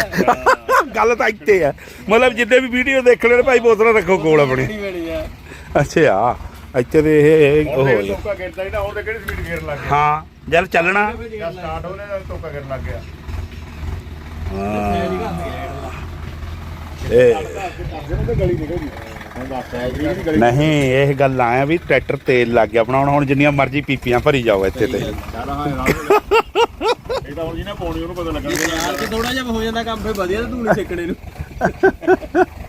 ਗੱਲ ਤਾਂ ਇੱਥੇ ਆ। ਮਤਲਬ ਜਿੱਦੇ ਵੀ ਵੀਡੀਓ ਦੇਖਣੇ ਨੇ ਭਾਈ ਬੋਤਲਾਂ ਰੱਖੋ ਕੋਲ ਆਪਣੀ। ਅੱਛਾ ਇੱਥੇ ਦੇ ਇਹ ਉਹ ਹੋ ਗਿਆ ਧੋਕਾ ਗਿਰਦਾ ਹੀ ਨਾ ਉਹਦੇ ਕਿਹੜੀ ਸਪੀਡ ਗੇਰ ਲੱਗ ਗਿਆ? ਹਾਂ ਜਦ ਚੱਲਣਾ। ਸਟਾਰਟ ਹੋਣੇ ਨਾਲ ਧੋਕਾ ਗਿਰਨ ਲੱਗ ਗਿਆ। ਇਹ ਤੇ ਨਹੀਂ ਇਹ ਗੱਲ ਆਇਆ ਵੀ ਟਰੈਕਟਰ ਤੇਲ ਲੱਗ ਗਿਆ। ਬਣਾਉਣ ਹੁਣ ਜਿੰਨੀਆਂ ਮਰਜ਼ੀ ਪੀਪੀਆਂ ਭਰੀ ਜਾਓ ਇੱਥੇ ਤੇ। ਇਹ ਤਾਂ ਹੁਣ ਜਿਹਨੇ ਪਾਉਣੀ ਉਹਨੂੰ ਪਤਾ ਲੱਗਣਾ। ਯਾਰ ਕਿ ਥੋੜਾ ਜਿਹਾ ਹੋ ਜਾਂਦਾ ਕੰਮ ਫੇ ਵਧੀਆ ਤੇ ਧੂਣੀ ਸਿੱਕਣੇ ਨੂੰ।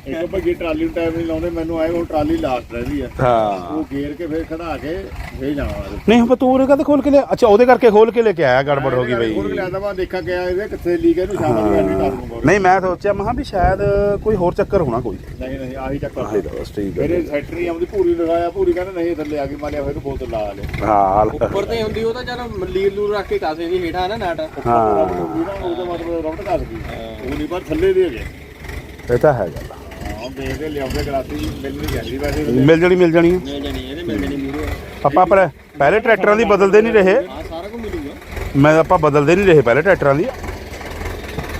ਇੱਕ ਭੱਗੀ ਟਰਾਲੀ ਨੂੰ ਟਾਈਮ ਨਹੀਂ ਲਾਉਂਦੇ ਮੈਨੂੰ ਆਏ ਹੁਣ ਟਰਾਲੀ ਲਾਸਟ ਰਹਿੰਦੀ ਆ। ਹਾਂ। ਉਹ ਗੇਰ ਕੇ ਫੇਰ ਖੜਾ ਕੇ ਫੇਰ ਜਾਣਾ ਨਹੀਂ ਹੁਣ ਤੂੰ ਉਹਦੇ ਕਦੇ ਖੋਲ ਕੇ ਲਿਆ? ਅੱਛਾ ਉਹਦੇ ਕਰਕੇ ਖੋਲ ਕੇ ਲੈ ਕੇ ਆਇਆ ਗੜਬੜ ਹੋ ਗਈ ਬਈ। ਹੋਰ ਲਿਆਦਾ ਮੈਂ ਦੇਖਾ ਗਿਆ ਇਹਦੇ ਕਿੱਥੇ ਲੀਕ ਇਹਨੂੰ ਸ਼ਾਮ ਨੂੰ ਐਡਮਿਟ ਕਰ ਦੂੰਗਾ। ਨਹੀਂ ਮੈਂ ਸੋਚਿਆ ਮਹਾ ਵੀ ਸ਼ਾਇਦ ਕੋਈ ਹੋਰ ਚੱਕਰ ਹੋਣਾ ਕੋਈ। ਨਹੀਂ ਨਹੀਂ ਆਹੀ ਚੱਕਰ ਆਹੀ ਬਸ ਠੀਕ ਹੈ ਮੇਰੇ ਸੈਕਟਰੀ ਆਉਂਦੀ ਪੂਰੀ ਲਗਾਇਆ ਪੂਰੀ ਕਹਿੰਦਾ ਨਹੀਂ ਥੱਲੇ ਆ ਗਈ ਮਾਲਿਆ ਫਿਰ ਬੋਤਲ ਲਾ ਲੈ ਹਾਂ। ਉੱਪਰ ਤੇ ਹੁੰਦੀ ਉਹ ਤਾਂ ਚਲ ਲੀਰ ਲੂਰ ਰੱਖ ਕੇ ਕਾਸੇ ਦੀ ਹੇਠਾਂ ਨਾ ਨਾਟ ਹਾਂ। ਉਹਦਾ ਮਤਲਬ ਰੌਟ ਕਰ ਗਈ ਉਹ ਨਹੀਂ ਪਰ ਥੱਲੇ ਦੇ ਹੈਗੇ ਇਹ ਤਾਂ ਹੈ ਗੱਲ ਹਾਂ ਦੇਖਦੇ ਲਿਆਉਂਦੇ ਗਲਾਸੀ ਮਿਲ ਨਹੀਂ ਜਾਂਦੀ ਵੈਸੇ ਮਿਲ ਜਣੀ ਮਿਲ ਜਣੀ ਮਿਲ ਜਾਣੀ ਇਹਦੇ ਮਿਲ ਜਾਣੀ ਮੂਰੇ ਆਪਾਂ ਪਰ ਪਹਿਲੇ ਟਰੈਕਟਰਾਂ ਦੀ ਬਦਲਦੇ ਨਹੀਂ ਰਹੇ। ਹਾਂ ਸਾਰਾ ਕੁਝ ਮਿਲੂਗਾ। ਮੈਂ ਆਪਾਂ ਬਦਲਦੇ ਨਹੀਂ ਰਹੇ ਪਹਿਲੇ ਟਰੈਕਟਰਾਂ ਦੀ।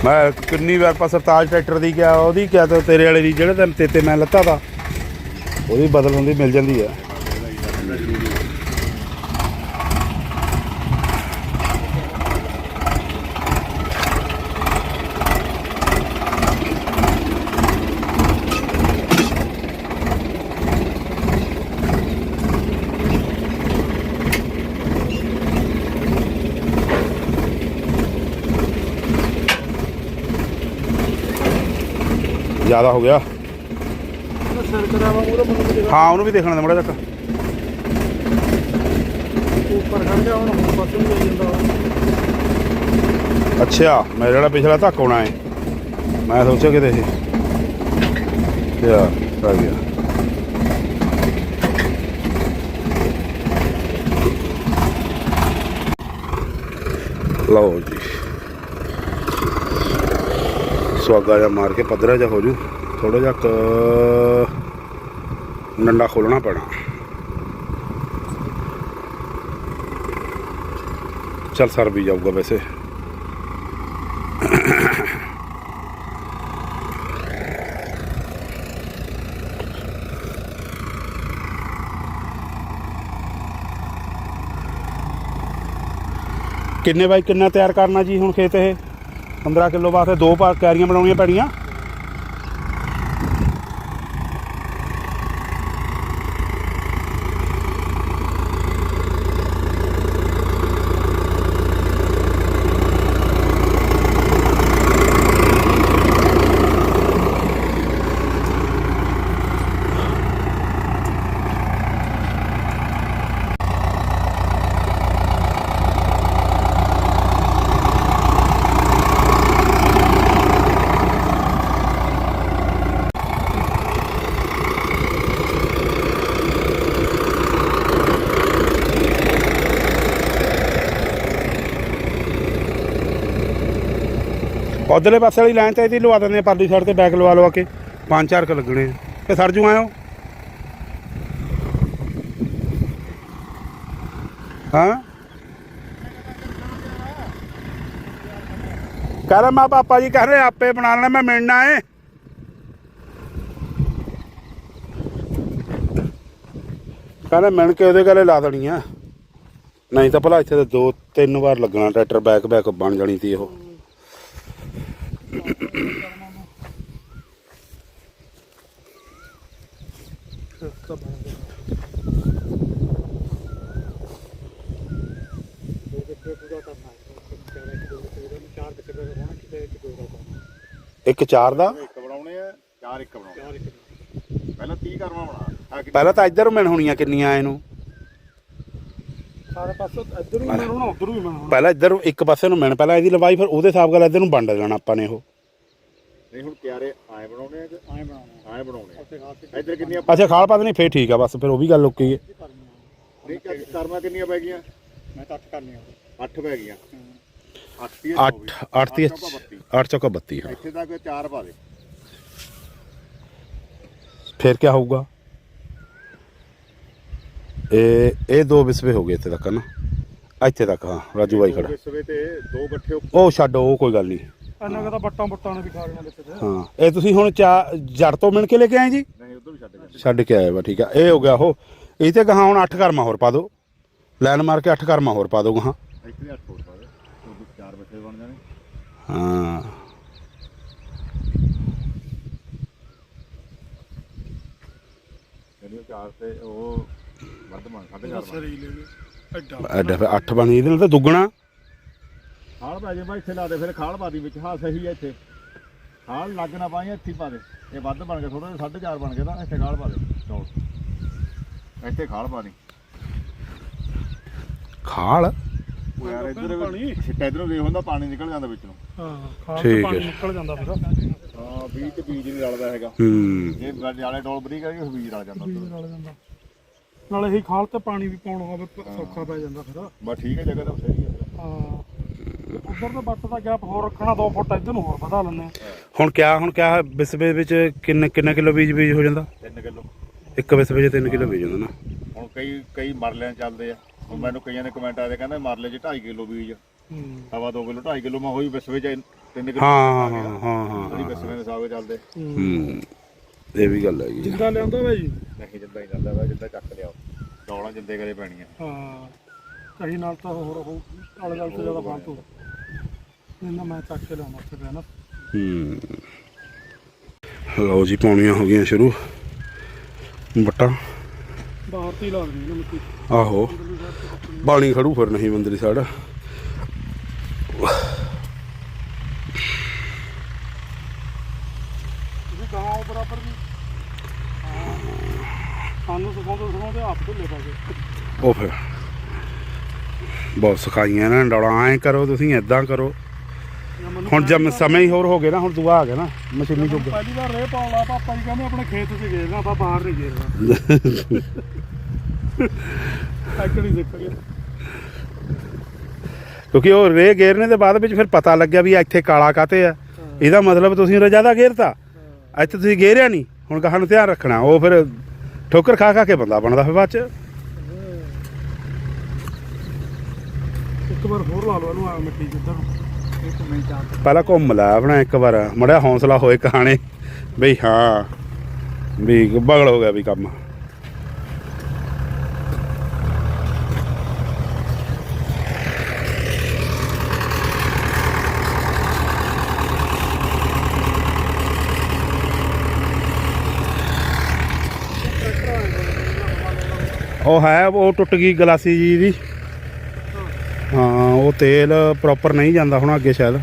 ਮੈਂ ਕਿੰਨੀ ਵਾਰ ਪਾ ਸਰਤਾਜ ਟਰੈਕਟਰ ਦੀ ਕਿਹਾ ਉਹਦੀ ਕਿਹਾ ਤੇ ਤੇਰੇ ਵਾਲੇ ਦੀ ਜਿਹੜੇ ਦਿਨ ਤੇ ਤੇ ਮੈਂ ਲੱਤਾ ਦਾ ਉਹਦੀ ਬਦਲ ਹੁੰਦੀ ਮਿਲ ਜਾਂਦੀ ਆ। ਜ਼ਿਆਦਾ ਹੋ ਗਿਆ। ਹਾਂ ਉਹਨੂੰ ਵੀ ਦੇਖਣਾ ਮੜਾ ਤੱਕ ਉੱਪਰ ਖੜ ਗਿਆ ਹੁਣ ਹੋਰ ਪਾਸੇ ਨੂੰ ਜਾਈ ਜਾਂਦਾ ਅੱਛਾ ਮੇਰੇ ਜਿਹੜਾ ਪਿਛਲਾ ਧੱਕ ਹੋਣਾ ਹੈ ਮੈਂ ਸੋਚਿਆ ਕਿਤੇ ਇਹ ਕਿਆ ਆ ਗਿਆ। ਲਓ ਜੀ। ਸੁਆਗਾ ਜਿਹਾ ਮਾਰ ਕੇ ਪੱਧਰਾ ਜਿਹਾ ਹੋ ਜੂ। ਥੋੜਾ ਜਿਹਾ ਕ ਡੰਡਾ ਖੋਲਣਾ ਪੈਣਾ। ਚੱਲ ਸਰ ਵੀ ਜਾਊਗਾ ਵੈਸੇ। ਕਿੰਨੇ ਬਾਈ ਕਿੰਨਾ ਤਿਆਰ ਕਰਨਾ ਜੀ ਹੁਣ ਖੇਤ ਇਹ? 15 ਕਿਲੋ ਵਾਸਤੇ ਦੋ ਪਾ ਕਿਆਰੀਆਂ ਬਣਾਉਣੀਆਂ ਪੈਣੀਆਂ। ਉਧਰਲੇ ਪਾਸੇ ਵਾਲੀ ਲਾਈਨ ਤੇ ਇਹਦੀ ਲਵਾ ਦਿੰਦੇ ਆ, ਪਰਲੀ ਸਾਈਡ ਤੇ ਬੈਕ ਲਵਾ ਲਵਾ ਕੇ। ਪੰਜ ਚਾਰ ਕ ਲੱਗਣੇ ਆ। ਤੇ ਸਰ ਜੂ ਆਇਓ। ਹਾਂ? ਕਹਿੰਦਾ ਮੈਂ ਪਾਪਾ ਜੀ ਕਹਿੰਦੇ ਆਪੇ ਬਣਾ ਲੈਣਾ, ਮੈਂ ਮਿਲਣਾ ਏ ਕਹਿੰਦਾ ਮਿਣ ਕੇ ਉਹਦੇ ਗਲੇ ਲਾ ਦੇਣੀ ਆ। ਨਹੀਂ ਤਾਂ ਭਲਾ ਇੱਥੇ ਤਾਂ ਦੋ ਤਿੰਨ ਵਾਰ ਲੱਗਣਾ, ਟਰੈਕਟਰ ਬੈਕ ਬੈਕ ਬਣ ਜਾਣੀ ਸੀ ਉਹ। ਤਾਂ ਬਣ ਗਿਆ ਇੱਕ ਚਾਰ ਦਾ? ਇੱਕ ਬਣਾਉਣੇ ਆ ਚਾਰ ਇੱਕ ਬਣਾਉਣੇ ਪਹਿਲਾਂ 30 ਕਰਵਾ ਬਣਾ। ਪਹਿਲਾਂ ਤਾਂ ਇੱਧਰ ਮਿਣ ਹੋਣੀਆਂ ਕਿੰਨੀਆਂ ਇਹਨੂੰ? ਸਾਰੇ ਪਾਸੇ ਇੱਧਰ ਵੀ ਮੈਂ ਹੁਣ ਉਧਰ ਵੀ ਮੈਂ ਪਹਿਲਾਂ ਇੱਧਰ ਇੱਕ ਪਾਸੇ ਨੂੰ ਮਿਣ ਪਹਿਲਾਂ ਇਹਦੀ ਲੰਬਾਈ ਫਿਰ ਉਹਦੇ ਹਿਸਾਬ ਨਾਲ ਇੱਧਰ ਨੂੰ ਵੰਡ ਦੇਣਾ ਆਪਾਂ ਨੇ ਉਹ। ਨਹੀਂ ਹੁਣ ਕਿਆਰੇ ਆਏ ਬਣਾਉਣੇ ਆ ਕਿ ਆਏ ਬਣਾਉਣਾ ਆਏ ਬਣਾਉਣੇ ਆ। ਇੱਧਰ ਕਿੰਨੀਆਂ ਅੱਛਾ ਖਾਲ ਪਾ ਦੇਣੀ ਫੇਰ ਠੀਕ ਆ ਬਸ ਫਿਰ ਉਹ ਵੀ ਗੱਲ ਓਕੇ ਹੈ ਨਹੀਂ ਕਿ ਕਰਮਾ ਕਿੰਨੀਆਂ ਪੈ ਗਈਆਂ? ਮੈਂ ਤਾਂ ਅੱਠ ਕਰਨੀ ਆ 8 ਪੈ ਗਈਆਂ। 8 8 8 ਦੀ 8 ਚੌਕਾ 32 ਹਾਂ। ਇੱਥੇ ਤੱਕ ਚਾਰ ਪਾ ਦੇ। ਫਿਰ ਕੀ ਹੋਊਗਾ? ਇਹ ਇਹ ਦੋ ਵਿਸਵੇ ਹੋ ਗਏ ਇੱਥੇ ਤੱਕ ਨਾ ਇੱਥੇ ਤੱਕ ਹਾਂ ਰਾਜੂ ਬਾਈ ਖੜਾ। ਸਵੇ ਤੇ ਦੋ ਇਕੱਠੇ ਉਹ ਛੱਡ ਉਹ ਕੋਈ ਗੱਲ ਨਹੀਂ। ਇੰਨਾ ਕੁ ਤਾਂ ਬੱਟਾਂ ਬੁੱਟਾਂ ਨੇ ਵੀ ਖਾ ਲੈਣਾ ਵਿੱਚ ਤੇ। ਹਾਂ। ਇਹ ਤੁਸੀਂ ਹੁਣ ਚਾ ਜੜ ਤੋਂ ਮਿਣ ਕੇ ਲੈ ਕੇ ਆਏ ਜੀ? ਨਹੀਂ ਉਧਰ ਵੀ ਛੱਡ ਕੇ ਆਏ। ਵਾ ਠੀਕ ਆ। ਇਹ ਹੋ ਗਿਆ ਉਹ। ਇਹ ਤੇ ਗਾਹਾਂ ਹੁਣ 8 ਕਰਮਾ ਹੋਰ ਪਾ ਦਿਓ। ਲਾਈਨ ਮਾਰ ਕੇ 8 ਕਰਮਾ ਹੋਰ ਪਾ ਦਿਓ ਗਾਹਾਂ। ਇੱਥੇ 8 ਹੋਰ ਪਾ ਦੇ ਉਧਰ ਚਾਰ ਬੱਚੇ ਬਣ ਜਾਣੇ। ਹਾਂ। ਜਿਹੜੀਆਂ ਚਾਰ ਤੇ ਉਹ ਵੱਧ ਬਣ ਸਾਢੇ ਚਾਰ ਬਣ। ਸਰੀ ਲੈ ਗਏ ਐਡਾ ਐਡਾ ਫਿਰ 8 ਬਣ ਇਹਦੇ ਨਾਲ ਤਾਂ ਦੁੱਗਣਾ। ਖਾਲ ਪਾ ਜੇ ਬਾਈ ਇੱਥੇ ਲਾ ਦੇ ਫਿਰ ਖਾਲ ਪਾ ਦੀ ਵਿੱਚ। ਹਾਂ ਸਹੀ ਹੈ ਇੱਥੇ। ਖਾਲ ਲੱਗ ਨਾ ਪਾਈ ਇੱਥੇ ਹੀ ਪਾ ਦੇ। ਇਹ ਵੱਧ ਬਣ ਗਿਆ ਥੋੜਾ ਜਿਹਾ ਸਾਢੇ ਚਾਰ ਬਣ ਗਿਆ ਤਾਂ ਇੱਥੇ ਖਾਲ ਪਾ ਦੇ। ਚੌਲ। ਇੱਥੇ ਖਾਲ ਪਾ ਦੀ। ਖਾਲ? ਉਹ ਯਾਰ ਇੱਧਰ ਪਾਣੀ। ਛਿੱਟਾ ਇੱਧਰੋਂ ਵੇਖ ਹੁੰਦਾ ਪਾਣੀ ਨਿਕਲ ਜਾਂਦਾ ਵਿੱਚ। ਨੂੰ ਹਾਂ ਖਾਲ ਤੇ ਹੈ। ਪਾਣੀ ਨਿਕਲ ਜਾਂਦਾ ਫਿਰ। ਹਾਂ ਬੀਜ ਤੇ ਬੀਜ ਨਹੀਂ ਰਲਦਾ ਹੈਗਾ। ਹੂੰ। ਜੇ ਜਾਲੇ ਟੋਲ ਬਰੀ ਕਰੀ ਉਹ ਬੀਜ ਰਲ ਜਾਂਦਾ। ਬੀਜ ਰਲ ਜਾਂਦਾ। ਨਾਲੇ ਇਹ ਖਾਲ ਤੇ ਪਾਣੀ ਵੀ ਪਾਉਣਾ ਹੋਵੇ ਸੌਖਾ ਪੈ ਜਾਂਦਾ ਫਿਰ। ਬਸ ਠੀਕ ਹੈ ਜਗ੍ਹਾ ਤਾਂ ਸਹੀ ਹੈ। ਹਾਂ। ਉਧਰ ਤਾਂ ਬੱਟ ਦਾ ਗੈਪ ਹੋਰ ਰੱਖਣਾ 2 ਫੁੱਟ ਇੱਧਰ ਨੂੰ ਹੋਰ ਵਧਾ ਲੈਣੇ ਹੁਣ ਕਿਆ ਹੁਣ ਕਿਆ ਵਿਸਵੇ ਵਿੱਚ ਕਿੰਨੇ ਕਿੰਨੇ ਕਿਲੋ ਬੀਜ ਬੀਜ ਹੋ ਜਾਂਦਾ? 3 ਕਿਲੋ। ਇੱਕ ਵਿਸਵੇ 'ਚ 3 ਕਿਲੋ ਬੀਜ ਹੁੰਦਾ ਨਾ। ਹੁਣ ਕਈ ਕਈ ਮਰਲਿਆਂ ਚੱਲਦੇ ਆ। ਹੁਣ ਮੈਨੂੰ ਕਈਆਂ ਨੇ ਕਮੈਂਟ ਆਦੇ ਕਹਿੰਦੇ ਮਰਲੇ 'ਚ 2.5 ਕਿਲੋ ਬੀਜ। ਹਵਾ 2 ਕਿਲੋ 2.5 ਕਿਲੋ ਮੈਂ ਹੋਈ ਵਿਸਵੇ ਚ 3 ਕਿਲੋ ਹਾਂ ਹਾਂ ਹਾਂ ਹਾਂ ਵਿਸਵੇ ਦੇ ਸਾਗ ਚੱਲਦੇ ਹੂੰ। ਇਹ ਵੀ ਗੱਲ ਹੈਗੀ ਜਿੰਦਾ ਲਿਆਂਦਾ ਵਾ ਜੀ? ਨਹੀਂ ਜਿੱਦਾਂ ਹੀ ਜਾਂਦਾ ਵਾ ਜਿੱਦਾਂ ਚੱਕ ਲਿਆਓ ਡੌਲਾਂ ਜਿੰਦੇ ਕਰੇ ਪੈਣੀਆਂ। ਹਾਂ। ਕਹੀ ਨਾਲ ਤਾਂ ਹੋਰ ਉਹ ਆਲੇ ਗੱਲ ਤੋਂ ਜ਼ਿਆਦਾ ਫਾਲਤੂ ਇਹਨਾਂ ਮੈਂ ਚੱਕ ਕੇ ਲਿਆਉਣਾ ਉੱਥੇ ਨਾ ਹੂੰ। ਲਓ ਜੀ ਪਾਉਣੀਆਂ ਹੋ ਗਈਆਂ ਸ਼ੁਰੂ। ਬਟਾ। ਬਾਹਰ ਤੇ ਲਾ ਦਿੰਦੀ ਨਾ ਮਿੱਟੀ। ਆਹੋ। ਬਾਣੀ ਖੜੂ ਫਿਰ ਨਹੀਂ ਮੰਦਰੀ ਸਾਡਾ। ਤੁਸੀਂ ਗਾਂ ਬਰਾਬਰ ਹਾਂ। ਸਾਨੂੰ ਸਿਖਾਉਂਦੇ ਸਿਖਾਉਂਦੇ ਆਪ ਢਿੱਲੇ ਪਾ ਗਏ। ਉਹ ਫਿਰ। ਬਹੁਤ ਸਿਖਾਈਆਂ ਨਾ ਡੋਲਾ ਐ ਕਰੋ ਤੁਸੀਂ ਐਦਾਂ ਕਰੋ। ਹੁਣ ਜਦ ਸਮੇਂ ਹੀ ਹੋਰ ਹੋ ਗਏ ਨਾ ਹੁਣ ਦੂਆ ਆ ਗਿਆ ਨਾ ਮਸ਼ੀਨੀ ਜੁਗ ਪਹਿਲੀ ਵਾਰ ਰੇ ਪਾਉਣ ਲਾ ਪਾਪਾ ਜੀ ਕਹਿੰਦੇ ਆਪਣੇ ਖੇਤ 'ਚ ਗੇਰਨਾ ਆਪਾਂ ਬਾਹਰ ਨਹੀਂ ਗੇਰਨਾ ਸਿੱਖ ਗਏ ਕਿਉਂਕਿ ਉਹ ਰੇ ਗੇਰਨੇ ਦੇ ਬਾਅਦ ਵਿੱਚ ਫਿਰ ਪਤਾ ਲੱਗਿਆ ਵੀ ਇੱਥੇ ਕਾਲਾ ਕਾਤੇ ਆ। ਇਹਦਾ ਮਤਲਬ ਤੁਸੀਂ ਉਰੇ ਜ਼ਿਆਦਾ ਗੇਰਤਾ। ਇੱਥੇ ਤੁਸੀਂ ਗੇਰਿਆ ਨਹੀਂ ਹੁਣ ਕਹਾਂ ਨੂੰ ਧਿਆਨ ਰੱਖਣਾ। ਉਹ ਫਿਰ ਠੋਕਰ ਖਾ ਖਾ ਕੇ ਬੰਦਾ ਬਣਦਾ ਫਿਰ ਬਾਅਦ ਚ। ਇੱਕ ਵਾਰ ਹੋਰ ਲਾ ਲਓ ਇਹਨੂੰ ਆ ਮਿੱਟੀ ਜਿੱਧਰ। ਨੂੰ ਇੱਕ ਮਿੰਟ ਆ ਪਹਿਲਾਂ ਘੁੰਮ ਲੈ ਆਪਣਾ ਇੱਕ ਵਾਰ। ਮੜਿਆ ਹੌਸਲਾ ਹੋਏ ਕਹਾਣੇ। ਬਈ ਹਾਂ ਵੀ ਬਗਲ ਹੋ ਗਿਆ ਵੀ ਕੰਮ। ਉਹ ਹੈ, ਉਹ ਟੁੱਟ ਗਈ ਗਲਾਸੀ ਜੀ ਦੀ। ਹਾਂ ਉਹ ਤੇਲ ਪ੍ਰੋਪਰ ਨਹੀਂ ਜਾਂਦਾ ਹੁਣ ਅੱਗੇ ਸ਼ਾਇਦ।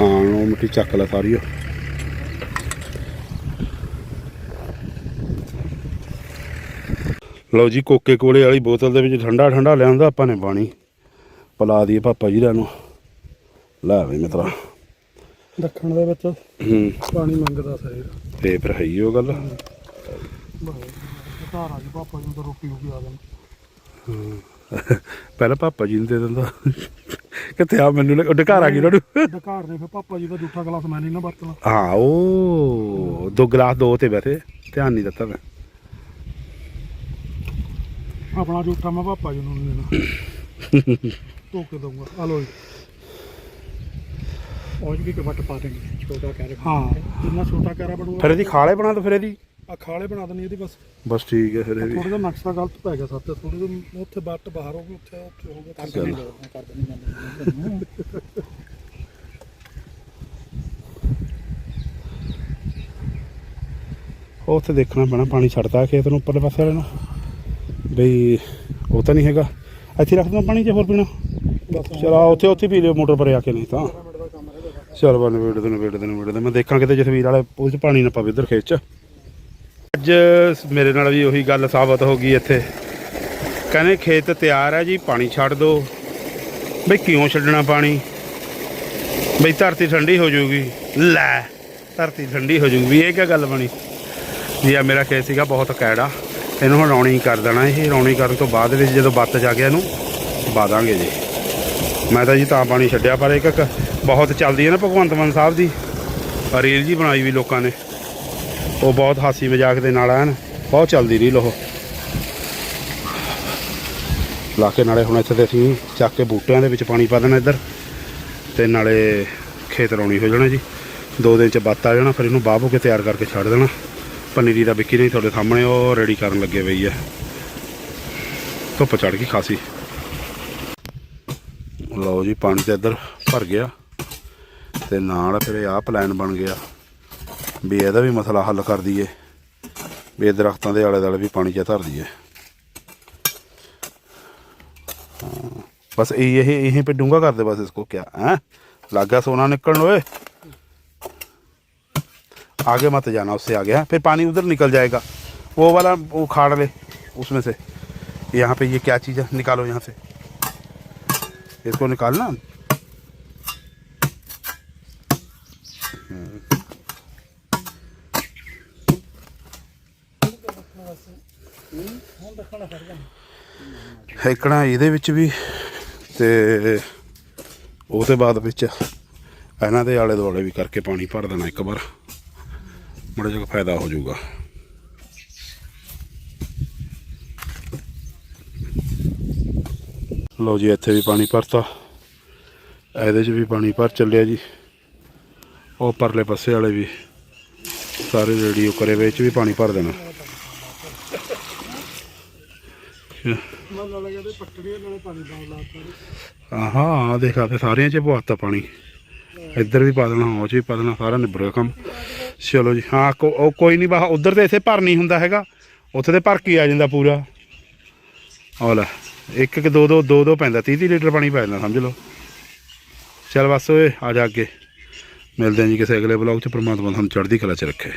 ਹਾਂ ਉਹ ਮਿੱਟੀ ਚੱਕ ਲੈ ਸਾਰੀ ਉਹ। ਲਓ ਜੀ ਕੋਕੇ ਕੋਲੇ ਵਾਲੀ ਬੋਤਲ ਦੇ ਵਿੱਚ ਠੰਡਾ ਠੰਡਾ ਲਿਆਂਦਾ ਆਪਾਂ ਨੇ ਪਾਣੀ। ਪਿਲਾ ਦਈਏ ਪਾਪਾ ਜੀ ਨੂੰ ਲੈ ਵੀ ਮਿੱਤਰਾ। ਦੱਖਣ ਦੇ ਵਿੱਚ ਹੂੰ। ਪਾਣੀ ਮੰਗਦਾ ਸਰੀਰ। ਤੇ ਫਿਰ ਹੈ ਹੀ ਉਹ ਗੱਲ। ਘਰ ਆ ਜੀ ਪਾਪਾ ਜੀ ਨੂੰ ਤਾਂ ਰੋਟੀ ਰੋਟੀ ਆ ਜਾਂਦੀ ਪਹਿਲਾਂ ਪਾਪਾ ਜੀ ਨੂੰ ਦੇ ਦਿੰਦਾ। ਕਿੱਥੇ ਆ ਮੈਨੂੰ ਲੱਗ- ਉਹ ਘਰ ਆ ਗਈ ਉਹਨਾਂ ਨੂੰ ਡਕਾਰ ਨੇ ਫਿਰ ਪਾਪਾ ਜੀ ਦਾ ਜੂਠਾ ਗਲਾਸ ਮੈਂ ਨਹੀਂ ਨਾ ਵਰਤਣਾ ਹਾਂ ਉਹ ਦੋ ਗਲਾਸ ਦੋ ਤੇ ਬੈਠੇ। ਧਿਆਨ ਨਹੀਂ ਦਿੱਤਾ ਮੈਂ। ਆਪਣਾ ਜੂਠਾ ਮੈਂ ਪਾਪਾ ਜੀ ਨੂੰ ਨਹੀਂ ਦੇਣਾ। ਧੋ ਕੇ ਦਊਂਗਾ। ਆ ਲੋ ਜੀ। ਔਜ ਵੀ ਕਵਟ ਪਾ ਦੇਣੀ। ਛੋਟਾ ਕਹਿ ਹਾਂ। ਜਿੰਨਾ ਛੋਟਾ ਕੈਰਾ ਬਣੂਗਾ। ਫਿਰ ਇਹਦੀ ਖਾਲੇ ਬਣਾ ਦੋ ਫਿਰ ਇਹਦੀ। ਆ ਖਾਲੇ ਬਣਾ ਦੇਣੀ ਇਹਦੀ ਬਸ। ਬਸ ਠੀਕ ਹੈ ਫਿਰ ਇਹ ਵੀ। ਥੋੜਾ ਜਿਹਾ ਨਕਸ਼ਾ ਗਲਤ ਪੈ ਗਿਆ ਸਾਤੇ ਥੋੜੇ ਜਿਹਾ ਉੱਥੇ ਬੱਟ ਬਾਹਰ ਹੋ ਗਈ ਉੱਥੇ ਉੱਥੇ ਹੋ ਗਿਆ। ਕਰ ਦੇਣੀ ਜਾਂਦੀ ਉਹ ਉੱਥੇ ਦੇਖਣਾ ਪੈਣਾ ਪਾਣੀ ਛੱਡਦਾ ਖੇਤ ਨੂੰ ਉੱਪਰਲੇ ਪਾਸੇ ਵਾਲੇ ਨੂੰ। ਬਈ ਉਹ ਤਾਂ ਨਹੀਂ ਹੈਗਾ। ਇੱਥੇ ਰੱਖ ਦਵਾਂ ਪਾਣੀ ਜੇ ਹੋਰ ਪੀਣਾ। ਚਲੋ ਆ ਉੱਥੇ ਉੱਥੇ ਪੀ ਲਿਓ ਮੋਟਰ ਪਰ ਆ ਕੇ ਨਹੀਂ ਤਾਂ। ਚਲ ਬਨ ਵੇੜ ਦੇ ਵੇੜ ਦੇ ਵੇੜ ਦੇ। ਮੈਂ ਦੇਖਾਂ ਕਿਤੇ ਜਸਵੀਰ ਵਾਲੇ ਉਹ 'ਚ ਪਾਣੀ ਨਾ ਪਵੇ ਇੱਧਰ ਖੇਤ 'ਚ। ਅੱਜ ਮੇਰੇ ਨਾਲ ਵੀ ਉਹੀ ਗੱਲ ਸਾਬਤ ਹੋ ਗਈ ਇੱਥੇ। ਕਹਿੰਦੇ ਖੇਤ ਤਿਆਰ ਹੈ ਜੀ, ਪਾਣੀ ਛੱਡ ਦਿਓ ਬਈ ਕਿਉਂ ਛੱਡਣਾ ਪਾਣੀ? ਬਈ ਧਰਤੀ ਠੰਡੀ ਹੋ ਜਾਊਗੀ। ਲੈ, ਧਰਤੀ ਠੰਡੀ ਹੋ ਜਾਊਗੀ, ਇਹ ਕੀ ਗੱਲ ਬਣੀ? ਜੀ ਆ ਮੇਰਾ ਖੇਤ ਸੀਗਾ, ਬਹੁਤ ਕੈੜਾ। ਇਹਨੂੰ ਹੁਣ ਰੌਣੀ ਕਰ ਦੇਣਾ ਇਹ। ਰੌਣੀ ਕਰਨ ਤੋਂ ਬਾਅਦ ਵਿੱਚ ਜਦੋਂ ਬੱਤ ਜਾ ਗਿਆ ਇਹਨੂੰ ਪਾ ਦਾਂਗੇ ਜੀ। ਮੈਂ ਤਾਂ ਜੀ ਤਾਂ ਪਾਣੀ ਛੱਡਿਆ, ਪਰ ਇੱਕ ਇੱਕ ਬਹੁਤ ਚੱਲਦੀ ਹੈ ਨਾ ਭਗਵੰਤ ਮਾਨ ਸਾਹਿਬ ਦੀ। ਰੀਲ ਜੀ ਬਣਾਈ ਵੀ ਲੋਕਾਂ ਨੇ। ਉਹ ਬਹੁਤ ਹਾਸੀ ਮਜ਼ਾਕ ਦੇ ਨਾਲ ਐਨ ਬਹੁਤ ਚੱਲਦੀ ਰਹੀ ਉਹ ਲਾ ਕੇ ਨਾਲੇ ਹੁਣ ਇੱਥੇ ਤੇ ਅਸੀਂ ਚੱਕ ਕੇ ਬੂਟਿਆਂ ਦੇ ਵਿੱਚ ਪਾਣੀ ਪਾ ਦੇਣਾ ਇੱਧਰ, ਤੇ ਨਾਲੇ ਖੇਤ ਰੌਣੀ ਹੋ ਜਾਣਾ ਜੀ। ਦੋ ਦਿਨ ਚ ਬੱਤ ਆ ਜਾਣਾ, ਫਿਰ ਇਹਨੂੰ ਬਾਹ ਬੋ ਕੇ ਤਿਆਰ ਕਰਕੇ ਛੱਡ ਦੇਣਾ। ਪਨੀਰੀ ਦਾ ਵਿੱਕੀ ਨਹੀਂ ਤੁਹਾਡੇ ਸਾਹਮਣੇ, ਉਹ ਰੈਡੀ ਕਰਨ ਲੱਗੇ ਪਈ ਆ। ਧੁੱਪ ਚੜ ਗਈ ਖਾਸੀ। ਲਓ ਜੀ, ਪਾਣੀ ਤੇ ਇੱਧਰ ਭਰ ਗਿਆ। ਤੇ ਨਾਲ ਫਿਰ ਆਹ ਪਲਾਨ ਬਣ ਗਿਆ। ਵੀ ਇਹਦਾ ਵੀ ਮਸਲਾ ਹੱਲ ਕਰ ਦਈਏ ਵੀ ਇਹ ਦਰਖਤਾਂ ਦੇ ਆਲੇ ਦੁਆਲੇ ਵੀ ਪਾਣੀ ਚ ਧਰ ਦਈਏ हाँ, बस यही यहीं पे डूंगा कर दे बस इसको क्या है लागा सोना निकलने ओए आगे मत जाना उससे आगे है फिर पानी उधर निकल जाएगा वो वाला वो खाड़ ले उसमें से यहाँ पे ये क्या चीज़ है निकालो यहाँ से इसको निकालना ਹੈਕਣਾ ਇਹਦੇ ਵਿੱਚ ਵੀ ਤੇ ਤੋਂ ਬਾਅਦ ਵਿੱਚ ਇਹਨਾਂ ਦੇ ਆਲੇ ਦੁਆਲੇ ਵੀ ਕਰਕੇ ਪਾਣੀ ਭਰ ਦੇਣਾ ਇੱਕ ਵਾਰ। ਮੜਾ ਜਿਹਾ ਫਾਇਦਾ ਹੋ ਜਾਊਗਾ। ਲਓ ਜੀ, ਇੱਥੇ ਵੀ ਪਾਣੀ ਭਰਤਾ। ਇਹਦੇ 'ਚ ਵੀ ਪਾਣੀ ਭਰ ਚੱਲਿਆ ਜੀ। ਉਹ ਪਰਲੇ ਪਾਸੇ ਵਾਲੇ ਵੀ ਸਾਰੇ ਰੇਡੀਓ ਕਰੇ ਵਿੱਚ ਵੀ ਪਾਣੀ ਭਰ ਦੇਣਾ। ਮਨ ਨਾਲ ਕਹਿੰਦੇ ਪੱਟੜੀਆਂ ਨਾਲੇ ਪਾਣੀ ਪਾਉਣ ਲਾਤਾ ਆਹਾ ਆ ਦੇਖ ਆ ਤੇ ਸਾਰਿਆਂ 'ਚ ਪਵਾਤਾ ਪਾਣੀ। ਇੱਧਰ ਵੀ ਪਾ ਦੇਣਾ ਉਹ 'ਚ ਵੀ ਪਾ ਦੇਣਾ ਸਾਰਾ ਨਿਬੜ ਗਿਆ ਕੰਮ। ਚਲੋ ਜੀ ਹਾਂ ਕੋ- ਉਹ ਕੋਈ ਨਹੀਂ ਬਾਹ ਉਧਰ ਤੇ ਇਥੇ ਭਰ ਨਹੀਂ ਹੁੰਦਾ ਹੈਗਾ। ਉੱਥੇ ਤੇ ਭਰ ਕੇ ਆ ਜਾਂਦਾ ਪੂਰਾ। ਆਹ ਲੈ ਇੱਕ ਇੱਕ ਦੋ ਦੋ ਦੋ ਦੋ ਪੈਂਦਾ 30 30 ਲੀਟਰ ਪਾਣੀ ਪੈ ਜਾਂਦਾ ਸਮਝ ਲਓ। ਚੱਲ ਬਸ ਓਏ ਆ ਜਾ ਅੱਗੇ। ਮਿਲਦੇ ਹਾਂ ਜੀ ਕਿਸੇ ਅਗਲੇ ਬਲੌਗ 'ਚ ਪ੍ਰਮਾਤਮਾ ਤੁਹਾਨੂੰ ਚੜ੍ਹਦੀ ਕਲਾ 'ਚ ਰੱਖੇ।